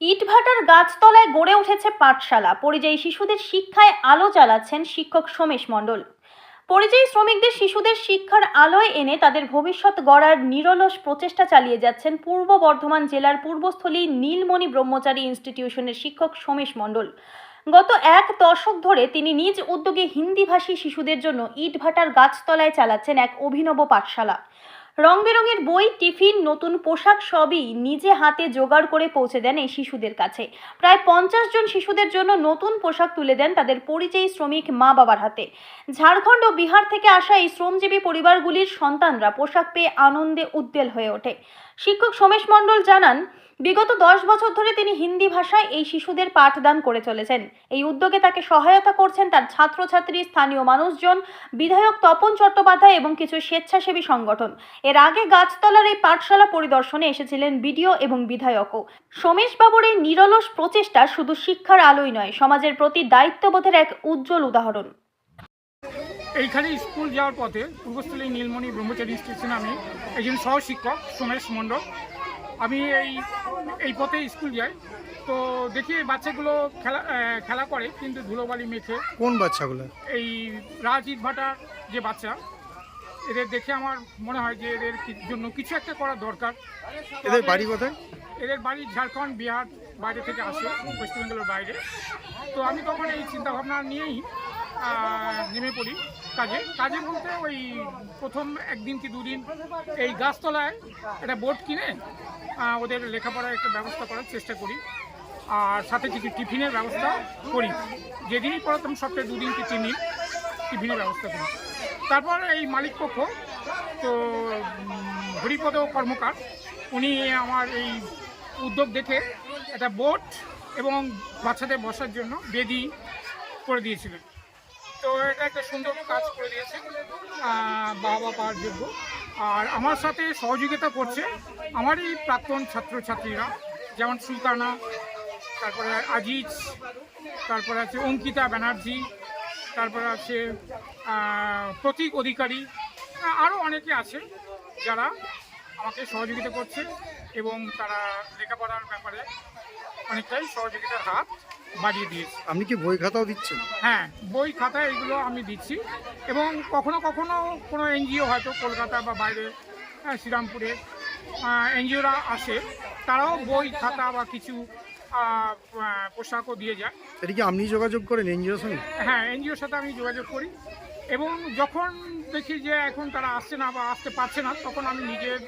ইটভাটার গাছতলায় গড়ে উঠেছে পাঠশালা। পরিযায়ী শিশুদের শিক্ষায় আলো জ্বালাচ্ছেন শিক্ষক সোমেশ মণ্ডল। পরিযায়ী শ্রমিকদের শিশুদের শিক্ষার আলোয় এনে তাদের ভবিষ্যৎ গড়ার নিরলস প্রচেষ্টা চালিয়ে যাচ্ছেন পূর্ব বর্ধমান জেলার পূর্বস্থলী নীলমণি ব্রহ্মচারী ইনস্টিটিউশনের শিক্ষক সোমেশ মণ্ডল। গত এক দশক ধরে তিনি নিজ উদ্যোগে হিন্দিভাষী শিশুদের জন্য ইটভাটার গাছতলায় চালাচ্ছেন এক অভিনব পাঠশালা। রং বেরঙের বই, টিফিন, নতুন পোশাক সবই নিজে হাতে জোগাড় করে পৌঁছে দেন এই শিশুদের কাছে। প্রায় পঞ্চাশ জন শিশুদের জন্য নতুন পোশাক তুলে দেন তাদের পরিচয়ী শ্রমিক মা বাবার হাতে। ঝাড়খণ্ড ও বিহার থেকে আসা এই শ্রমজীবী পরিবারগুলির সন্তানরা পোশাক পেয়ে আনন্দে উদ্বেল হয়ে ওঠে। শিক্ষক সোমেশ মণ্ডল জানান, বিগত দশ বছর ধরে তিনি হিন্দি ভাষায় এই শিশুদের পাঠদান করে চলেছেন। এই উদ্যোগে তাকে সহায়তা করছেন তার ছাত্রছাত্রী, স্থানীয় মানুষজন, বিধায়ক তপন চট্টোপাধ্যায় এবং কিছু স্বেচ্ছাসেবী সংগঠন। এর আগে গাছতলার এই পাঠশালা পরিদর্শনে এসেছিলেন বিডিও এবং বিধায়কও। সোমেশবাবুর এই নিরলস প্রচেষ্টা শুধু শিক্ষার আলোই নয়, সমাজের প্রতি দায়িত্ববোধের এক উজ্জ্বল উদাহরণ। এইখানে স্কুল যাওয়ার পথে পূর্বস্থলী নীলমণি ব্রহ্মচারী স্টেশনে আমি একজন সহশিক্ষক সোমেশ মণ্ডল। আমি এই এই পথে স্কুল যাই। তো দেখি এই বাচ্চাগুলো খেলা খেলা করে কিন্তু ধুলোবালি মেখে। কোন বাচ্চাগুলো? এই রাজ ইটভাটার যে বাচ্চা এদের দেখে আমার মনে হয় যে এদের জন্য কিছু একটা করা দরকার। এদের বাড়ি কোথায়? এদের বাড়ি ঝাড়খণ্ড বিহার বাইরে থেকে আসে ওয়েস্ট বেঙ্গলের বাইরে। তো আমি তখন এই চিন্তাভাবনা নিয়েই নেমে পড়ি। কাজে। কাজে বলতে ওই প্রথম একদিন কি দুদিন এই গাছতলায় একটা বোর্ড কিনে ওদের লেখাপড়ার একটা ব্যবস্থা করার চেষ্টা করি। আর সাথে কিছু টিফিনের ব্যবস্থা করি। যেদিনই পড়াতাম সপ্তাহে দুদিন কি তিন দিন টিফিনের ব্যবস্থা করি। তারপর এই মালিক পক্ষ, তো হরিপদ কর্মকার, উনি আমার এই উদ্যোগ দেখে একটা বোট এবং বাচ্চাদের বসার জন্য বেদি করে দিয়েছিলেন। তো এটা একটা সুন্দর কাজ করে দিয়েছে বাবা পাওয়ার যোগ্য। আর আমার সাথে সহযোগিতা করছে আমারই প্রাক্তন ছাত্রছাত্রীরা, যেমন সুলতানা, তারপরে আজিজ, তারপরে আছে অঙ্কিতা ব্যানার্জি, তারপরে আছে প্রতীক অধিকারী আরও অনেকে আছে যারা আমাকে সহযোগিতা করছে এবং তারা লেখাপড়ার ব্যাপারে অনেকটাই সহযোগিতার হাত। বাড়িয়ে দিয়েছে। আপনি কি বই খাতাও দিচ্ছেন? হ্যাঁ বই খাতা এগুলো আমি দিচ্ছি। এবং কখনো কখনো কোনো এনজিও হয়তো কলকাতা বা বাইরে হ্যাঁ, শ্রীরামপুরে এনজিওরা আসে তারাও বই খাতা বা কিছু পোশাকও দিয়ে যায়। এটা কি আপনি যোগাযোগ করেন এনজিওর সঙ্গে? হ্যাঁ এনজিওর সাথে আমি যোগাযোগ করি। এবং যখন দেখি যে এখন তারা আসছে না বা আসতে পারছে না তখন আমি নিজের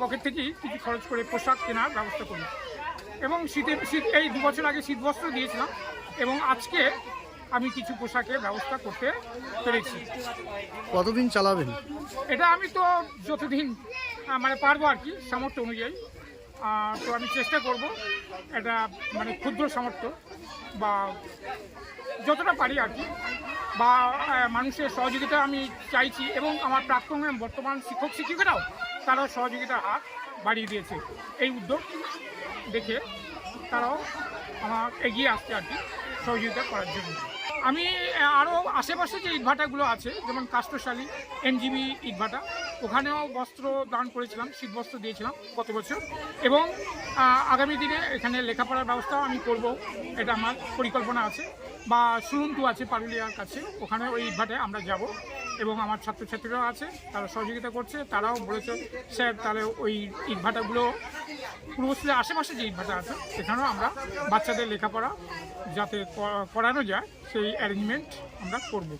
পকেট থেকেই কিছু খরচ করে পোশাক কেনার ব্যবস্থা করি। এবং শীতের শীত এই দু বছর আগে শীত বস্ত্র দিয়েছিলাম এবং আজকে আমি কিছু পোশাকের ব্যবস্থা করতে পেরেছি। কতদিন চালাবেন? এটা আমি তো যতদিন মানে পারব আর কি সামর্থ্য অনুযায়ী। তো আমি চেষ্টা করব এটা মানে ক্ষুদ্র সামর্থ্য বা যতটা পারি আর কি বা মানুষের সহযোগিতা আমি চাইছি এবং আমার প্রাক্তন বর্তমান শিক্ষক শিক্ষিকারাও তারাও সহযোগিতার হাত বাড়িয়ে দিয়েছে। এই উদ্যোগ দেখে তারাও আমার এগিয়ে আসছে আর কি, সহযোগিতা করার জন্য। আমি আরও আশেপাশে যে ইটভাটাগুলো আছে, যেমন কাষ্টশালী এনজিবি ইটভাটা, ওখানেও বস্ত্র দান করেছিলাম শীত বস্ত্র দিয়েছিলাম গত বছর। এবং আগামী দিনে এখানে লেখাপড়ার ব্যবস্থাও আমি করব, এটা আমার পরিকল্পনা আছে। বা সুরন্তু আছে পারুলিয়ার কাছে ওখানে ওই ইটভাটায় আমরা যাব। এবং আমার ছাত্রছাত্রীরাও আছে, তারা সহযোগিতা করছে, তারাও বলেছে, স্যার, তাহলে ওই ইটভাটাগুলো পূর্বস্থলীর আশেপাশে যে ইটভাটা আছে সেখানেও আমরা বাচ্চাদের লেখাপড়া যাতে করানো যায়, সেই অ্যারেঞ্জমেন্ট আমরা করব।